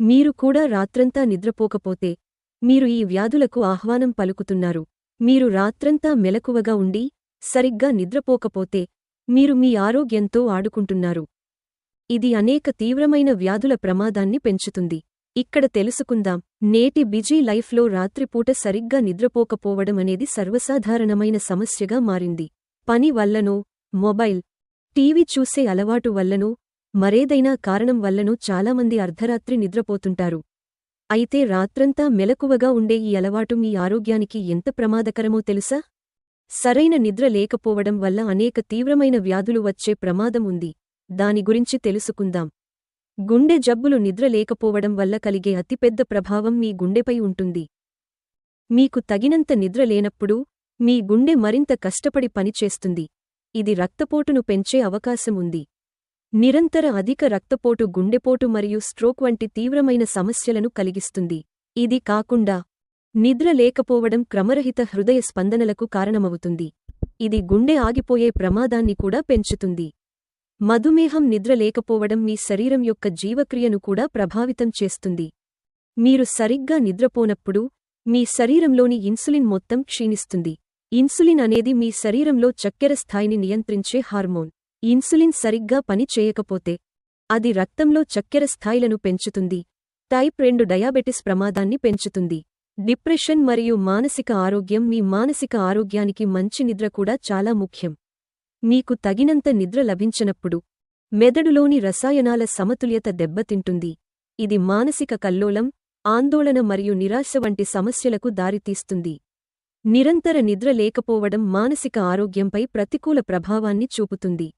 మీరు కూడా రాత్రంతా నిద్రపోకపోతే మీరు ఈ వ్యాధులకు ఆహ్వానం పలుకుతున్నారు. మీరు రాత్రంతా మెలకువగా ఉండి సరిగ్గా నిద్రపోకపోతే మీరు మీ ఆరోగ్యంతో ఆడుకుంటున్నారు. ఇది అనేక తీవ్రమైన వ్యాధుల ప్రమాదాన్ని పెంచుతుంది. ఇక్కడ తెలుసుకుందాం నేటి బిజీ లైఫ్లో రాత్రిపూట సరిగ్గా నిద్రపోకపోవడం అనేది సర్వసాధారణమైన సమస్యగా మారింది. పని వల్లనో మొబైల్ టీవీ చూసే అలవాటు వల్లనో మరేదైనా కారణం వల్లనూ చాలామంది అర్ధరాత్రి నిద్రపోతుంటారు. అయితే రాత్రంతా మెలకువగా ఉండే ఈ అలవాటు మీ ఆరోగ్యానికి ఎంత ప్రమాదకరమో తెలుసా? సరైన నిద్ర లేకపోవడం వల్ల అనేక తీవ్రమైన వ్యాధులు వచ్చే ప్రమాదం ఉంది. దాని గురించి తెలుసుకుందాం. గుండె జబ్బులు నిద్ర లేకపోవడం వల్ల కలిగే అతిపెద్ద ప్రభావం మీ గుండెపై ఉంటుంది. మీకు తగినంత నిద్ర లేనప్పుడు మీ గుండె మరింత కష్టపడి పనిచేస్తుంది. ఇది రక్తపోటును పెంచే అవకాశం ఉంది. నిరంతర అధిక రక్తపోటు గుండెపోటు మరియు స్ట్రోక్ వంటి తీవ్రమైన సమస్యలను కలిగిస్తుంది. ఇది కాకుండా నిద్ర లేకపోవడం క్రమరహిత హృదయ స్పందనలకు కారణమవుతుంది. ఇది గుండె ఆగిపోయే ప్రమాదాన్ని కూడా పెంచుతుంది. మధుమేహం నిద్ర లేకపోవడం మీ శరీరం యొక్క జీవక్రియను కూడా ప్రభావితం చేస్తుంది. మీరు సరిగ్గా నిద్రపోనప్పుడు మీ శరీరంలోని ఇన్సులిన్ మొత్తం క్షీణిస్తుంది. ఇన్సులిన్ అనేది మీ శరీరంలో చక్కెర స్థాయిని నియంత్రించే హార్మోన్. ఇన్సులిన్ సరిగ్గా పని చేయకపోతే అది రక్తంలో చక్కెర స్థాయిలను పెంచుతుంది. టైప్ రెండు డయాబెటిస్ ప్రమాదాన్ని పెంచుతుంది. డిప్రెషన్ మరియు మానసిక ఆరోగ్యం మీ మానసిక ఆరోగ్యానికి మంచి నిద్ర కూడా చాలా ముఖ్యం. మీకు తగినంత నిద్ర లభించనప్పుడు మెదడులోని రసాయనాల సమతుల్యత దెబ్బతింటుంది. ఇది మానసిక కల్లోలం ఆందోళన మరియు నిరాశ వంటి సమస్యలకు దారితీస్తుంది. నిరంతర నిద్ర లేకపోవడం మానసిక ఆరోగ్యంపై ప్రతికూల ప్రభావాన్ని చూపుతుంది.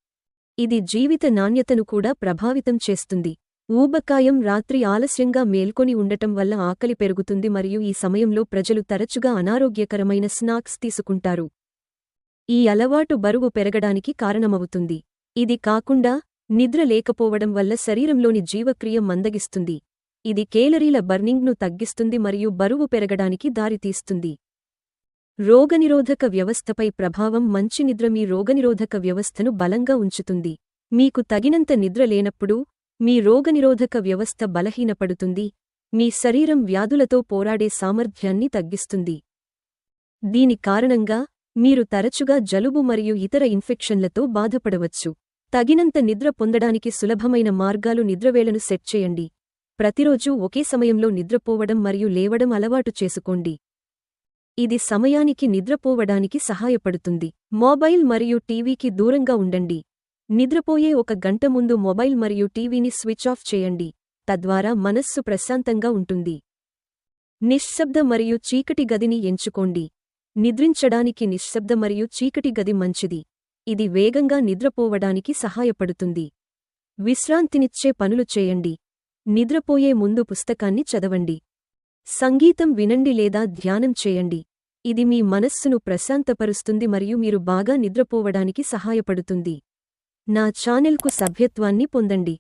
ఇది జీవిత నాణ్యతను కూడా ప్రభావితం చేస్తుంది. ఊబకాయం రాత్రి ఆలస్యంగా మేల్కొని ఉండటం వల్ల ఆకలి పెరుగుతుంది మరియు ఈ సమయంలో ప్రజలు తరచుగా అనారోగ్యకరమైన స్నాక్స్ తీసుకుంటారు. ఈ అలవాటు బరువు పెరగడానికి కారణమవుతుంది. ఇది కాకుండా నిద్ర లేకపోవడం వల్ల శరీరంలోని జీవక్రియ మందగిస్తుంది. ఇది కేలరీల బర్నింగ్ను తగ్గిస్తుంది మరియు బరువు పెరగడానికి దారితీస్తుంది. రోగనిరోధక వ్యవస్థపై ప్రభావం మంచి నిద్ర మీ రోగనిరోధక వ్యవస్థను బలంగా ఉంచుతుంది. మీకు తగినంత నిద్ర లేనప్పుడు మీ రోగనిరోధక వ్యవస్థ బలహీనపడుతుంది. మీ శరీరం వ్యాధులతో పోరాడే సామర్థ్యాన్ని తగ్గిస్తుంది. దీని కారణంగా మీరు తరచుగా జలుబు మరియు ఇతర ఇన్ఫెక్షన్లతో బాధపడవచ్చు. తగినంత నిద్ర పొందడానికి సులభమైన మార్గాలు నిద్రవేళను సెట్ చేయండి. ప్రతిరోజూ ఒకే సమయంలో నిద్రపోవడం మరియు లేవడం అలవాటు చేసుకోండి. ఇది సమయానికి నిద్రపోవడానికి సహాయపడుతుంది. మొబైల్ మరియు టీవీకి దూరంగా ఉండండి. నిద్రపోయే ఒక గంట ముందు మొబైల్ మరియు టీవీని స్విచ్ ఆఫ్ చేయండి. తద్వారా మనస్సు ప్రశాంతంగా ఉంటుంది. నిశ్శబ్ద మరియు చీకటి గదిని ఎంచుకోండి. నిద్రించడానికి నిశ్శబ్ద మరియు చీకటి గది మంచిది. ఇది వేగంగా నిద్రపోవడానికి సహాయపడుతుంది. విశ్రాంతినిచ్చే పనులు చేయండి. నిద్రపోయే ముందు పుస్తకాన్ని చదవండి. సంగీతం వినండి లేదా ధ్యానం చేయండి. ఇది మీ మనస్సును ప్రశాంతపరుస్తుంది మరియు మీరు బాగా నిద్రపోవడానికి సహాయపడుతుంది. నా ఛానెల్కు సభ్యత్వాన్ని పొందండి.